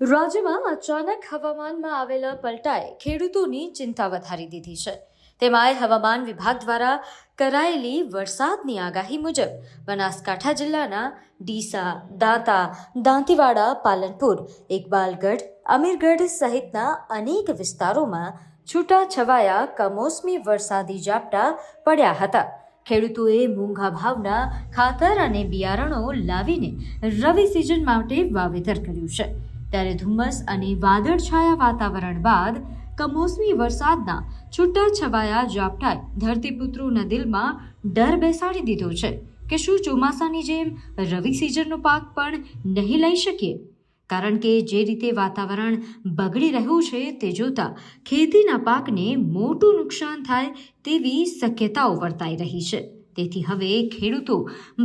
રાજ્યમાં અચાનક હવામાનમાં આવેલા પલટાએ ખેડૂતોની ચિંતા વધારી દીધી છે. તેમાંય હવામાન વિભાગ દ્વારા કરાયેલી વરસાદની આગાહી મુજબ બનાસકાંઠા જિલ્લાના ડીસા, દાંતા, દાંતીવાડા, પાલનપુર, ઇકબાલગઢ, અમીરગઢ સહિતના અનેક વિસ્તારોમાં છૂટાછવાયા કમોસમી વરસાદી ઝાપટા પડ્યા હતા. ખેડૂતોએ મોંઘા ભાવના, ખાતર અને બિયારણો લાવીને રવિ સિઝન માટે વાવેતર કર્યું છે. ત્યારે ધુમ્મસ અને વાદળછાયા વાતાવરણ બાદ કમોસમી વરસાદના છૂટા છવાયા ઝાપટાએ ધરતીપુત્રોના દિલમાં ડર બેસાડી દીધો છે કે શું ચોમાસાની જેમ રવિ સિઝનનો પાક પણ નહીં લઈ શકીએ? કારણ કે જે રીતે વાતાવરણ બગડી રહ્યું છે તે જોતા ખેતીના પાકને મોટું નુકસાન થાય તેવી શક્યતાઓ વર્તાઈ રહી છે. તેથી હવે ખેડૂતો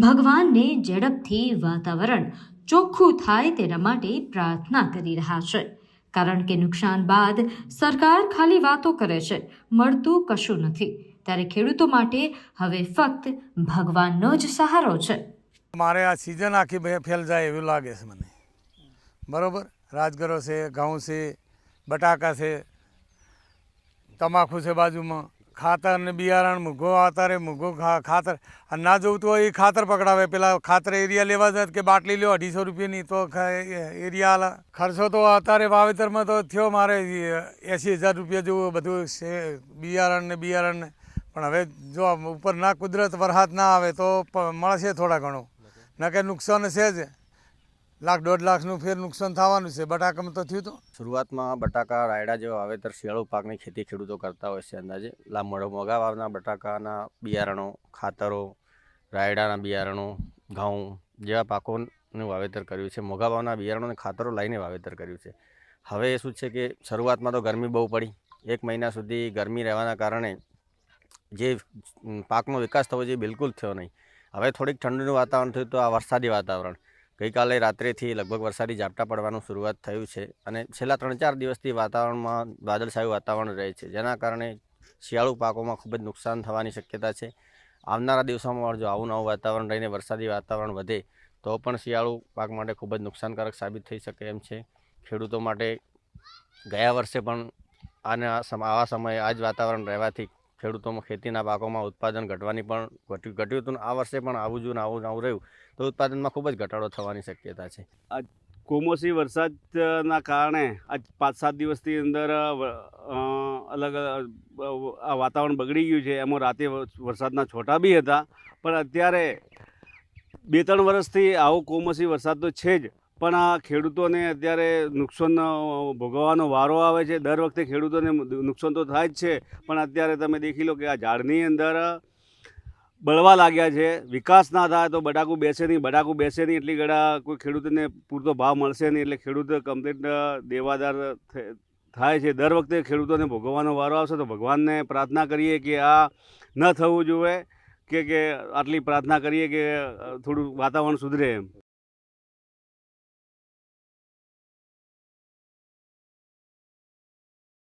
ભગવાનને ઝડપથી વાતાવરણ ચોખ્ખું થાય તેના માટે પ્રાર્થના કરી રહ્યા છે. કારણ કે નુકસાન બાદ સરકાર ખાલી વાતો કરે છે. મળતું કશું નથી. ત્યારે ખેડૂતો માટે હવે ફક્ત ભગવાનનો જ સહારો છે. મારે આ સિઝન આખી બે ફેલ જાય એવું લાગે છે મને. બરોબર? રાજગરો છે, ઘઉં છે, બટાકા છે, તમાકુ છે બાજુમાં. ખાતર ને બિયારણ મૂઘો અત્યારે મૂઘો ખાતર. અને ના જવું તો એ ખાતર પકડાવે. પેલા ખાતર એરિયા લેવા જાય કે બાટલી લ્યો, અઢીસો રૂપિયાની તો એરિયા ખર્ચો તો અત્યારે વાવેતરમાં તો થયો મારે એંસી હજાર રૂપિયા જેવું બધું બિયારણ ને બિયારણ ને. પણ હવે જો ઉપર ના કુદરત વરસાદ ના આવે તો મળશે થોડા ઘણું. ન કે નુકસાન છે જ. લાખ દોઢ લાખનું ફેર નુકસાન થવાનું છે. બટાકામાં તો થયું હતું શરૂઆતમાં બટાકા રાયડા જેવા વાવેતર શિયાળુ પાકની ખેતી ખેડૂતો કરતા હોય છે અંદાજે. લાંબો મોગા વાવના બટાકાના બિયારણો, ખાતરો, રાયડાના બિયારણો, ઘઉં જેવા પાકોનું વાવેતર કર્યું છે. મોગા બિયારણોને ખાતરો લઈને વાવેતર કર્યું છે. હવે શું છે કે શરૂઆતમાં તો ગરમી બહુ પડી. એક મહિના સુધી ગરમી રહેવાના કારણે જે પાકનો વિકાસ થવો જોઈએ બિલકુલ થયો નહીં. હવે થોડીક ઠંડીનું વાતાવરણ થયું તો આ વરસાદી વાતાવરણ. ગઈકાલે રાત્રેથી લગભગ વરસાદી ઝાપટા પડવાનું શરૂઆત થયું છે અને છેલ્લા ત્રણ ચાર દિવસથી વાતાવરણમાં વાદળછાયું વાતાવરણ રહે છે, જેના કારણે શિયાળુ પાકોમાં ખૂબ જ નુકસાન થવાની શક્યતા છે. આવનારા દિવસોમાં જો આવું નવું વાતાવરણ રહીને વરસાદી વાતાવરણ વધે, તો પણ શિયાળુ પાક માટે ખૂબ જ નુકસાનકારક સાબિત થઈ શકે એમ છે. ખેડૂતો માટે ગયા વર્ષે પણ આના આવા સમયે આ જ વાતાવરણ રહેવાથી ખેડૂતોમાં ખેતીના પાકોમાં ઉત્પાદન ઘટવાની પણ ઘટ્યું ઘટ્યું હતું આ વર્ષે પણ આવું જો આવું આવું રહ્યું. તો ઉત્પાદનમાં ખૂબ જ ઘટાડો થવાની શક્યતા છે. કોમોસી વરસાદના કારણે આજ પાંચ સાત દિવસની અંદર અલગ આ વાતાવરણ બગડી ગયું છે. એમાં રાતે વરસાદના છોટા બી હતા. પણ અત્યારે બે ત્રણ વર્ષથી આવો કોમોસી વરસાદ તો છે જ. પણ આ ખેડૂતોને અત્યારે નુકસાન ભોગવવાનો વારો આવે છે. દર વખતે ખેડૂતોને નુકસાન તો થાય જ છે, પણ અત્યારે તમે દેખી લો કે આ ઝાડની અંદર બળવા લાગ્યા છે. વિકાસ ના થાય તો બટાકું બેસે નહીં, બટાકું બેસે નહીં, એટલી ગળા કોઈ ખેડૂતને પૂરતો ભાવ મળશે નહીં, એટલે ખેડૂત કમ્પ્લીટ દેવાદાર થાય છે. દર વખતે ખેડૂતોને ભોગવવાનો વારો આવશે તો ભગવાનને પ્રાર્થના કરીએ કે આ ન થવું જોઈએ, કે કે આટલી પ્રાર્થના કરીએ કે થોડું વાતાવરણ સુધરે એમ.